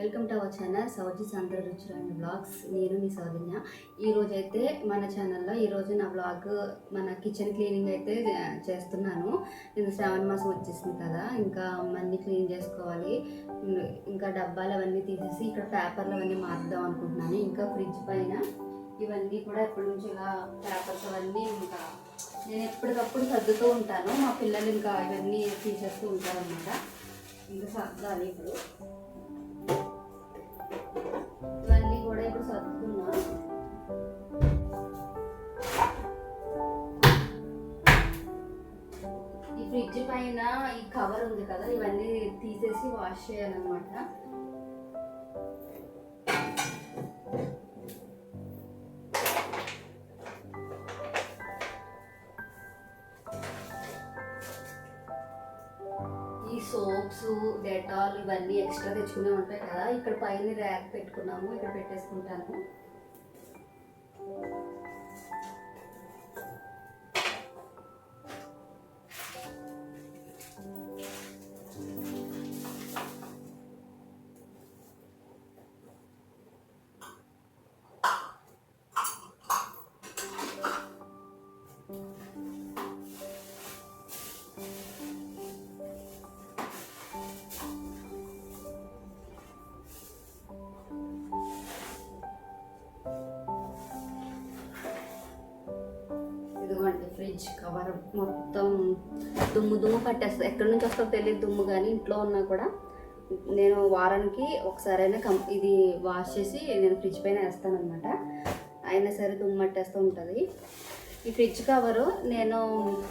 Welcome to our channel సౌజీ సాంద్ర రుచులు అండ్ బ్లాగ్స్ నేను మీ సౌజన్య. ఈరోజు అయితే మన ఛానల్లో ఈ రోజు నా బ్లాగ్ మన కిచెన్ క్లీనింగ్ అయితే చేస్తున్నాను. నేను శ్రావణ మాసం వచ్చేసింది కదా ఇంకా అన్నీ క్లీన్ చేసుకోవాలి. ఇంకా డబ్బాలు అవన్నీ తీసేసి ఇక్కడ పేపర్లు అవన్నీ మార్చుదాం అనుకుంటున్నాను. ఇంకా ఫ్రిడ్జ్ పైన ఇవన్నీ కూడా ఎప్పటి నుంచి ఇలా పేపర్స్ అవన్నీ ఇంకా నేను ఎప్పటికప్పుడు సర్దుతూ ఉంటాను. మా పిల్లలు ఇంకా ఇవన్నీ తీసేస్తూ ఉంటారు అనమాట ఇంకా సర్దాలి ఇప్పుడు. ఇప్పుడు సర్దుకున్నా? ఈ ఫ్రిడ్జ్ పైన ఈ కవర్ ఉంది కదా ఇవన్నీ తీసేసి వాష్ చేయాలన్నమాట. సోప్స్ డెటాల్ ఇవన్నీ ఎక్స్ట్రా తెచ్చుకునే ఉంటాయి కదా. ఇక్కడ పైన ర్యాక్ పెట్టుకున్నాము ఇక్కడ పెట్టేసుకుంటాను ఫ్రిడ్జ్ కవర్ మొత్తం దుమ్ము దుమ్ము పట్టేస్తుంది. ఎక్కడి నుంచి వస్తుందో తెలియదు దుమ్ము కానీ ఇంట్లో ఉన్నా కూడా. నేను వారానికి ఒకసారైనా కం ఇది వాష్ చేసి నేను ఫ్రిడ్జ్ పైన వేస్తాను అయినా సరే దుమ్ము పట్టేస్తూ ఉంటుంది. ఈ ఫ్రిడ్జ్ కవరు నేను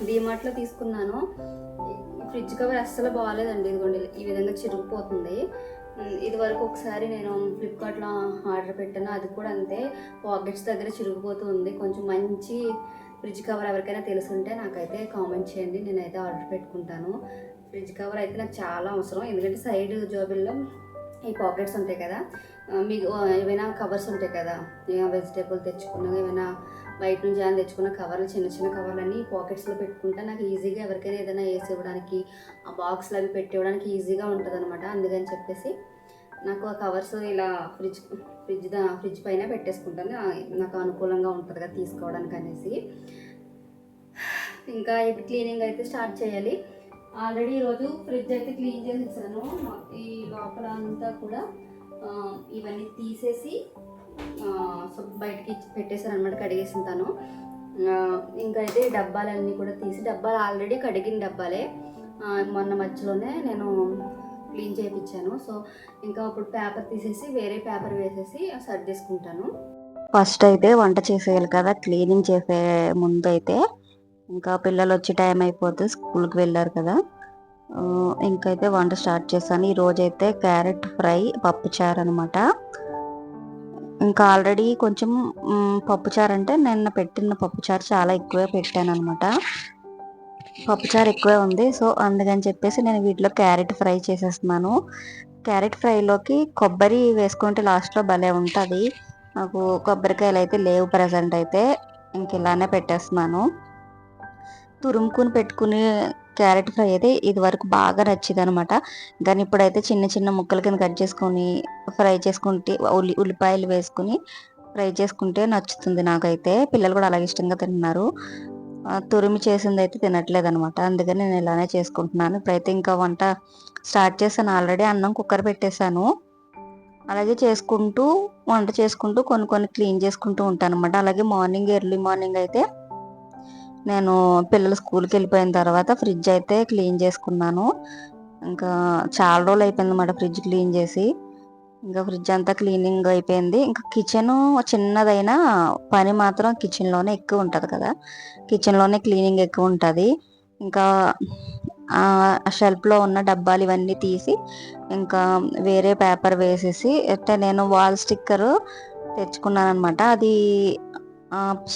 డీమార్ట్లో తీసుకున్నాను. ఫ్రిడ్జ్ కవర్ అస్సలు బాగాలేదండి ఇదిగోండి ఈ విధంగా చిరిగిపోతుంది. ఇది వరకు ఒకసారి నేను ఫ్లిప్కార్ట్లో ఆర్డర్ పెట్టాను. అది కూడా అంతే. పాకెట్స్ దగ్గర చిరిగిపోతుంది కొంచెం మంచి ఫ్రిడ్జ్ కవర్ ఎవరికైనా తెలుసుంటే నాకైతే కామెంట్ చేయండి నేనైతే ఆర్డర్ పెట్టుకుంటాను. ఫ్రిడ్జ్ కవర్ అయితే నాకు చాలా అవసరం ఎందుకంటే సైడ్ జోబిల్లో ఈ పాకెట్స్ ఉంటాయి కదా మీకు ఏమైనా కవర్స్ ఉంటాయి కదా వెజిటేబుల్ తెచ్చుకున్నా ఏమైనా బయట నుంచి ఏమైనా తెచ్చుకున్న కవర్లు చిన్న చిన్న కవర్లన్నీ పాకెట్స్లో పెట్టుకుంటే నాకు ఈజీగా ఎవరికైనా ఏదైనా వేసి ఇవ్వడానికి ఆ బాక్స్లు అవి పెట్టి ఇవ్వడానికి ఈజీగా ఉంటుంది అనమాట అందుకని చెప్పేసి నాకు ఆ కవర్స్ ఇలా ఫ్రిడ్జ్ ఫ్రిడ్జ్ దా ఫ్రిడ్జ్ పైన పెట్టేసుకుంటాను. నాకు అనుకూలంగా ఉంటుంది కదా తీసుకోవడానికి అనేసి. ఇంకా ఇప్పుడు క్లీనింగ్ అయితే స్టార్ట్ చేయాలి. ఆల్రెడీ ఈరోజు ఫ్రిడ్జ్ అయితే క్లీన్ చేసేసాను. ఈ లోపల అంతా కూడా ఇవన్నీ తీసేసి బయటకి బయటికి పెట్టేసాను అనమాట కడిగేసిన తను. ఇంకా అయితే డబ్బాలన్నీ కూడా తీసి డబ్బాలు ఆల్రెడీ కడిగిన డబ్బాలే. మొన్న మధ్యలోనే నేను క్లీన్ చేయించాను సో ఇంకా ఇప్పుడు పేపర్ తీసేసి వేరే పేపర్ వేసేసి సర్దేసుకుంటాను ఫస్ట్ అయితే వంట చేసేయాలి కదా క్లీనింగ్ చేసే ముందు అయితే ఇంకా పిల్లలు వచ్చి టైం అయిపోతే స్కూల్కి వెళ్ళారు కదా. ఆ, ఇంకైతే వంట స్టార్ట్ చేశాను. ఈ అయితే క్యారెట్ ఫ్రై పప్పుచారు అనమాట ఇంకా ఆల్రెడీ కొంచెం పప్పుచారు అంటే నిన్న పెట్టిన పప్పుచారు చాలా ఎక్కువే పెట్టాను అనమాట పప్పుచారు ఎక్కువే ఉంది. సో అందుకని చెప్పేసి నేను వీటిలో క్యారెట్ ఫ్రై చేసేస్తున్నాను. క్యారెట్ ఫ్రైలోకి కొబ్బరి వేసుకుంటే లాస్ట్లో భలే ఉంటుంది. నాకు కొబ్బరికాయలు అయితే లేవు ప్రజెంట్ అయితే. ఇంక ఇలానే పెట్టేస్తున్నాను. తురుముకుని పెట్టుకుని క్యారెట్ ఫ్రై అయితే ఇది వరకు బాగా నచ్చింది అనమాట కానీ ఇప్పుడైతే చిన్న చిన్న ముక్కల కింద కట్ చేసుకొని ఫ్రై చేసుకుంటే ఉల్లి ఉల్లిపాయలు వేసుకుని ఫ్రై చేసుకుంటే నచ్చుతుంది నాకైతే. పిల్లలు కూడా అలాగే ఇష్టంగా తింటున్నారు. తురిమి చేసింది అయితే తినట్లేదు అనమాట అందుకని నేను ఇలానే చేసుకుంటున్నాను. ఇప్పుడైతే ఇంకా వంట స్టార్ట్ చేశాను. ఆల్రెడీ అన్నం కుక్కర్ పెట్టేశాను. అలాగే చేసుకుంటూ వంట చేసుకుంటూ కొన్ని కొన్ని క్లీన్ చేసుకుంటూ ఉంటాను అనమాట అలాగే మార్నింగ్ ఎర్లీ మార్నింగ్ అయితే నేను పిల్లలు స్కూల్కి వెళ్ళిపోయిన తర్వాత ఫ్రిడ్జ్ అయితే క్లీన్ చేసుకున్నాను. ఇంకా చాలా రోజులు అయిపోయింది అనమాట ఫ్రిడ్జ్ క్లీన్ చేసి. ఇంకా ఫ్రిడ్జ్ అంతా క్లీనింగ్ అయిపోయింది. ఇంకా కిచెన్ చిన్నదైనా పని మాత్రం కిచెన్లోనే ఎక్కువ ఉంటుంది కదా. కిచెన్లోనే క్లీనింగ్ ఎక్కువ ఉంటుంది. ఇంకా ఆ షెల్ఫ్లో ఉన్న డబ్బాలు ఇవన్నీ తీసి ఇంకా వేరే పేపర్ వేసేసి అంటే నేను వాల్ స్టిక్కర్ తెచ్చుకున్నాను అనమాట అది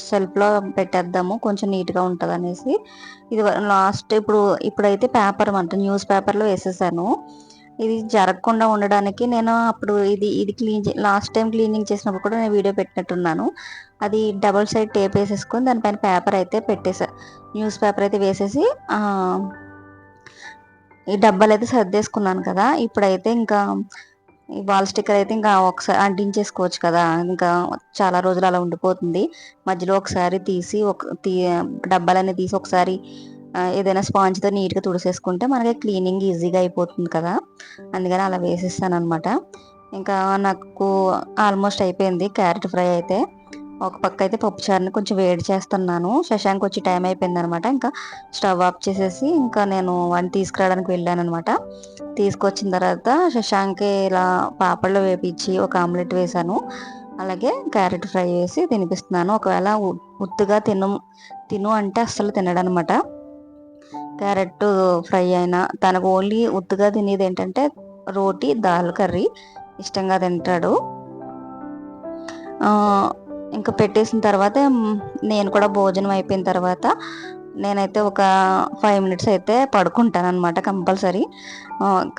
షెల్ఫ్లో పెట్టేద్దాము కొంచెం నీట్గా ఉంటుంది అనేసి ఇది లాస్ట్ ఇప్పుడు ఇప్పుడైతే పేపర్ అంట న్యూస్ పేపర్లో వేసేసాను. ఇది జరగకుండా ఉండడానికి నేను అప్పుడు ఇది ఇది క్లీన్ లాస్ట్ టైం క్లీనింగ్ చేసినప్పుడు కూడా నేను వీడియో పెట్టినట్టున్నాను. అది డబుల్ సైడ్ టేప్ వేసేసుకొని దానిపైన పేపర్ అయితే పెట్టేసా. న్యూస్ పేపర్ అయితే వేసేసి ఈ డబ్బాలు అయితే సర్దేసుకున్నాను కదా. ఇప్పుడైతే ఇంకా ఈ వాల్ స్టిక్కర్ అయితే ఇంకా ఒకసారి అంటించేసుకోవచ్చు కదా. ఇంకా చాలా రోజులు అలా ఉండిపోతుంది. మధ్యలో ఒకసారి తీసి ఒక తీ డబ్బాలన్నీ తీసి ఒకసారి ఏదైనా స్పాంజ్తో నీట్గా తుడిసేసుకుంటే మనకి క్లీనింగ్ ఈజీగా అయిపోతుంది కదా. అందుకని అలా వేసేస్తాను అనమాట ఇంకా నాకు ఆల్మోస్ట్ అయిపోయింది క్యారెట్ ఫ్రై అయితే. ఒక పక్క అయితే పప్పుచారుని కొంచెం వేడి చేస్తున్నాను. శశాంక్ వచ్చి టైం అయిపోయింది అనమాట ఇంకా స్టవ్ ఆఫ్ చేసేసి ఇంకా నేను వన్ తీసుకురావడానికి వెళ్ళాను అనమాట తీసుకొచ్చిన తర్వాత శశాంక్ ఇలా పాపడ్లో వేపించి ఒక ఆమ్లెట్ వేసాను అలాగే క్యారెట్ ఫ్రై వేసి తినిపిస్తున్నాను. ఒకవేళ ఉత్తుగా తిను తిను అంటే అస్సలు తినడనమాట క్యారెట్ ఫ్రై అయినా తనకు ఓన్లీ ఉత్తుగా తినేది ఏంటంటే రోటీ దాల్ కర్రీ. ఇష్టంగా తింటాడు. ఇంకా పెట్టేసిన తర్వాత నేను కూడా భోజనం అయిపోయిన తర్వాత నేనైతే ఒక ఫైవ్ మినిట్స్ అయితే పడుకుంటాను అనమాట కంపల్సరీ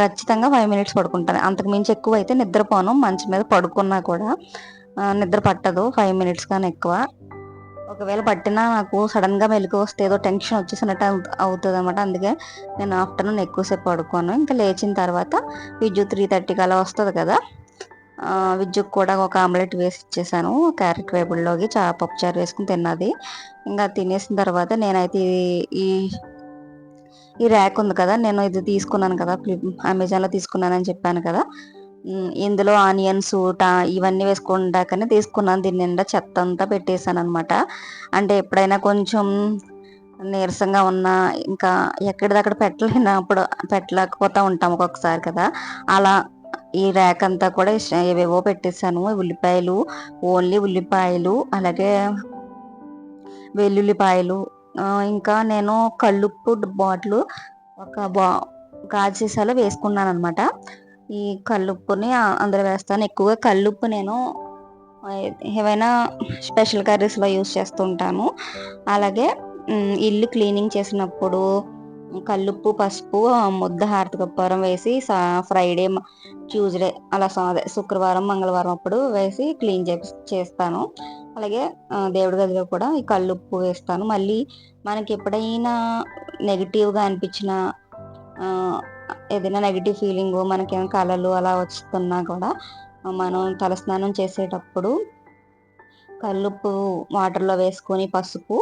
ఖచ్చితంగా ఫైవ్ మినిట్స్ పడుకుంటాను. అంతకు మించి ఎక్కువ అయితే నిద్రపోను. మంచం మీద పడుకున్నా కూడా నిద్ర పట్టదు. ఫైవ్ మినిట్స్ కానీ ఎక్కువ. ఒకవేళ పట్టినా నాకు సడన్గా మెలకు వస్తే ఏదో టెన్షన్ వచ్చేసినట్టు అవుతుంది అనమాట అందుకే నేను ఆఫ్టర్నూన్ ఎక్కువసేపు పడుకోను. ఇంకా లేచిన తర్వాత విద్యుత్ త్రీ థర్టీకి అలా వస్తుంది కదా. విద్యుత్ కూడా ఒక ఆమ్లెట్ వేసి ఇచ్చేసాను. క్యారెట్ వేపుల్లోకి చా పప్పుచారు వేసుకుని తిన్నది. ఇంకా తినేసిన తర్వాత నేనైతే ఈ ఈ ర్యాక్ ఉంది కదా. నేను ఇది తీసుకున్నాను కదా. ఫ్లిప్ అమెజాన్లో తీసుకున్నానని చెప్పాను కదా. ఇందులో ఆనియన్స్ టా ఇవన్నీ వేసుకుంటాకనే తీసుకున్నాను. దీని నిండా చెత్త అంతా పెట్టేశాను అనమాట అంటే ఎప్పుడైనా కొంచెం నీరసంగా ఉన్నా ఇంకా ఎక్కడిదక్కడ పెట్టలేనప్పుడు పెట్టలేకపోతా ఉంటాం ఒక్కొక్కసారి కదా. అలా ఈ ర్యాక్ అంతా కూడా ఏవేవో పెట్టేశాను. ఉల్లిపాయలు ఓన్లీ ఉల్లిపాయలు అలాగే వెల్లుల్లిపాయలు ఇంకా నేను కళ్ళుప్పు బాటిల్ ఒక బా గాజు వేసుకున్నాను అనమాట ఈ కల్లుప్పుని అందులో వేస్తాను. ఎక్కువగా కల్లుప్పు నేను ఏవైనా స్పెషల్ కర్రీస్లో యూస్ చేస్తుంటాను అలాగే ఇల్లు క్లీనింగ్ చేసినప్పుడు కల్లుప్పు పసుపు ముద్ద హారతి వేసి సా ఫ్రైడే ట్యూస్డే అలా సాదే శుక్రవారం మంగళవారం అప్పుడు వేసి క్లీన్ చేస్తాను. అలాగే దేవుడి గదిలో కూడా ఈ కల్లుప్పు వేస్తాను. మళ్ళీ మనకి ఎప్పుడైనా నెగిటివ్గా అనిపించిన ఏదైనా నెగిటివ్ ఫీలింగ్ మనకేమైనా కళలు అలా వస్తున్నా కూడా మనం తలస్నానం చేసేటప్పుడు కల్లుప్పు వాటర్లో వేసుకొని పసుపు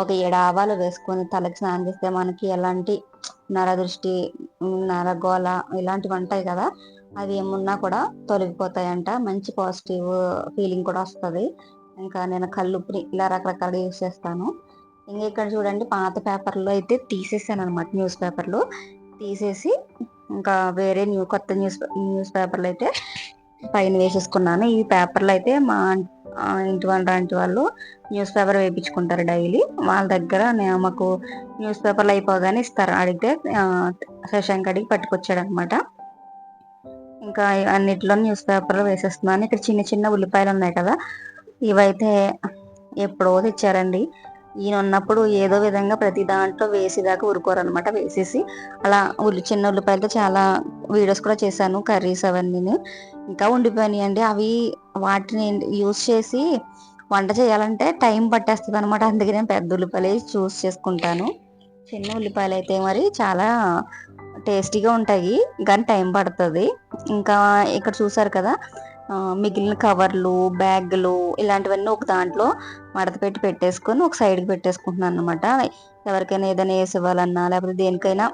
ఒక ఏడు ఆవాలు వేసుకొని తలకి స్నానం చేస్తే మనకి ఎలాంటి నరదృష్టి నరగోళ ఇలాంటివి ఉంటాయి కదా అవి ఏమున్నా కూడా తొలగిపోతాయంట. మంచి పాజిటివ్ ఫీలింగ్ కూడా వస్తుంది. ఇంకా నేను కల్లుప్పుని ఇలా రకరకాలుగా యూస్ చేస్తాను. ఇంకా ఇక్కడ చూడండి పాత పేపర్లో అయితే తీసేసాను అనమాట న్యూస్ పేపర్లు తీసేసి ఇంకా వేరే న్యూ కొత్త న్యూస్ న్యూస్ పేపర్లు అయితే పైన వేసేసుకున్నాను. ఈ పేపర్లు అయితే మా ఇంటి వాళ్ళ లాంటి వాళ్ళు న్యూస్ పేపర్ వేయించుకుంటారు డైలీ. వాళ్ళ దగ్గర మాకు న్యూస్ పేపర్లు అయిపోగానే ఇస్తారు. అడిగితే శశాంక్ అడిగి పట్టుకొచ్చాడు అనమాట ఇంకా అన్నిట్లో న్యూస్ పేపర్లు వేసేస్తున్నాను. ఇక్కడ చిన్న చిన్న ఉల్లిపాయలు ఉన్నాయి కదా ఇవైతే ఎప్పుడో తెచ్చారండి. ఈయన ఉన్నప్పుడు ఏదో విధంగా ప్రతి దాంట్లో వేసేదాకా ఊరుకోరనమాట వేసేసి. అలా ఉల్లి చిన్న ఉల్లిపాయలతో చాలా వీడియోస్ కూడా చేశాను కర్రీస్ అవన్నీ ఇంకా ఉండిపోయినాయండి. అవి వాటిని యూస్ చేసి వంట చేయాలంటే టైం పట్టేస్తుంది అనమాట అందుకే నేను పెద్ద ఉల్లిపాయలు చూస్ చేసుకుంటాను. చిన్న ఉల్లిపాయలు అయితే మరి చాలా టేస్టీగా ఉంటాయి కానీ టైం పడుతుంది. ఇంకా ఇక్కడ చూసారు కదా మిగిలిన కవర్లు బ్యాగులు ఇలాంటివన్నీ ఒక దాంట్లో మడత పెట్టి పెట్టేసుకొని ఒక సైడ్కి పెట్టేసుకుంటున్నాను అనమాట ఎవరికైనా ఏదైనా వేసి ఇవ్వాలన్నా లేకపోతే దేనికైనా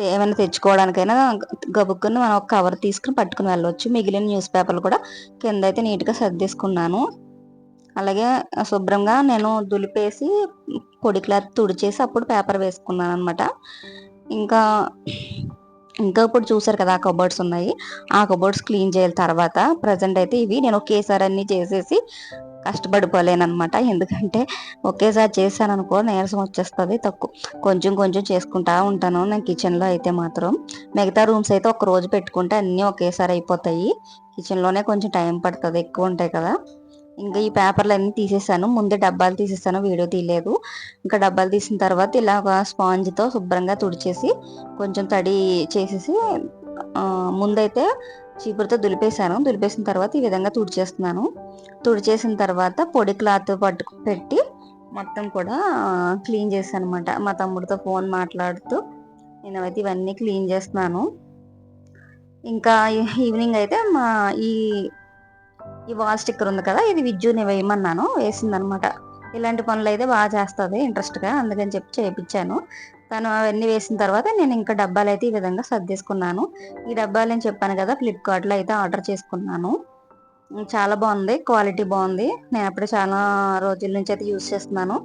ఏమైనా తెచ్చుకోవడానికైనా గబుక్కుని మనం ఒక కవర్ తీసుకుని పట్టుకుని వెళ్ళవచ్చు మిగిలిన న్యూస్ పేపర్లు కూడా కింద అయితే నీట్గా సర్దేసుకున్నాను. అలాగే శుభ్రంగా నేను దులిపేసి పొడి క్లాత్ తుడిచేసి అప్పుడు పేపర్ వేసుకున్నాను అనమాట ఇంకా ఇంకా ఇప్పుడు చూసారు కదా ఆ ఉన్నాయి. ఆ కబర్డ్స్ క్లీన్ చేయాలి తర్వాత ప్రజెంట్ అయితే ఇవి. నేను ఒకేసారి అన్ని చేసేసి కష్టపడిపోలేనమాట ఎందుకంటే ఒకేసారి చేశాను అనుకో నీరసం వచ్చేస్తుంది తక్కువ. కొంచెం కొంచెం చేసుకుంటా ఉంటాను నేను కిచెన్లో అయితే మాత్రం. మిగతా రూమ్స్ అయితే ఒక రోజు పెట్టుకుంటే అన్నీ ఒకేసారి అయిపోతాయి. కిచెన్లోనే కొంచెం టైం పడుతుంది. ఎక్కువ ఉంటాయి కదా. ఇంకా ఈ పేపర్లు అన్నీ తీసేసాను. ముందే డబ్బాలు తీసేసాను వీడియో తీయలేదు. ఇంకా డబ్బాలు తీసిన తర్వాత ఇలా ఒక స్పాంజ్తో శుభ్రంగా తుడిచేసి కొంచెం తడి చేసేసి ముందైతే చీపురుతో దులిపేశాను. దులిపేసిన తర్వాత ఈ విధంగా తుడిచేస్తున్నాను. తుడిచేసిన తర్వాత పొడి క్లాత్ పట్టు పెట్టి మొత్తం కూడా క్లీన్ చేశాను అనమాట మా తమ్ముడితో ఫోన్ మాట్లాడుతూ నేనైతే ఇవన్నీ క్లీన్ చేస్తున్నాను. ఇంకా ఈవినింగ్ అయితే మా ఈ ఈ వాల్ స్టిక్కర్ ఉంది కదా ఇది విద్యుని వేయమన్నాను వేసిందనమాట. ఇలాంటి పనులు అయితే బాగా చేస్తుంది ఇంట్రెస్ట్గా అందుకని చెప్పి చేయించాను తను అవన్నీ వేసిన తర్వాత నేను ఇంకా డబ్బాలు అయితే ఈ విధంగా సర్దేసుకున్నాను. ఈ డబ్బాలు నేను చెప్పాను కదా ఫ్లిప్కార్ట్లో అయితే ఆర్డర్ చేసుకున్నాను. చాలా బాగుంది క్వాలిటీ బాగుంది. నేను అప్పుడే చాలా రోజుల నుంచి అయితే యూస్ చేస్తున్నాను.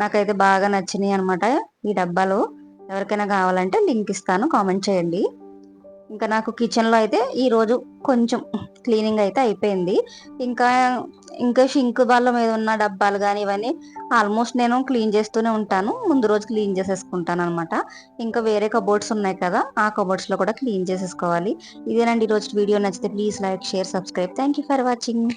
నాకైతే బాగా నచ్చినాయి అనమాట ఈ డబ్బాలు. ఎవరికైనా కావాలంటే లింక్ ఇస్తాను కామెంట్ చేయండి. ఇంకా నాకు కిచెన్లో అయితే ఈరోజు కొంచెం క్లీనింగ్ అయితే అయిపోయింది. ఇంకా ఇంకా షింక్ వాళ్ళ మీద ఉన్న డబ్బాలు కానీ ఇవన్నీ ఆల్మోస్ట్ నేను క్లీన్ చేస్తూనే ఉంటాను. ముందు రోజు క్లీన్ చేసేసుకుంటాను అనమాట ఇంకా వేరే కబోర్డ్స్ ఉన్నాయి కదా ఆ కబోర్డ్స్లో కూడా క్లీన్ చేసేసుకోవాలి. ఇదేనండి ఈరోజు వీడియో. నచ్చితే please like share subscribe thank you for watching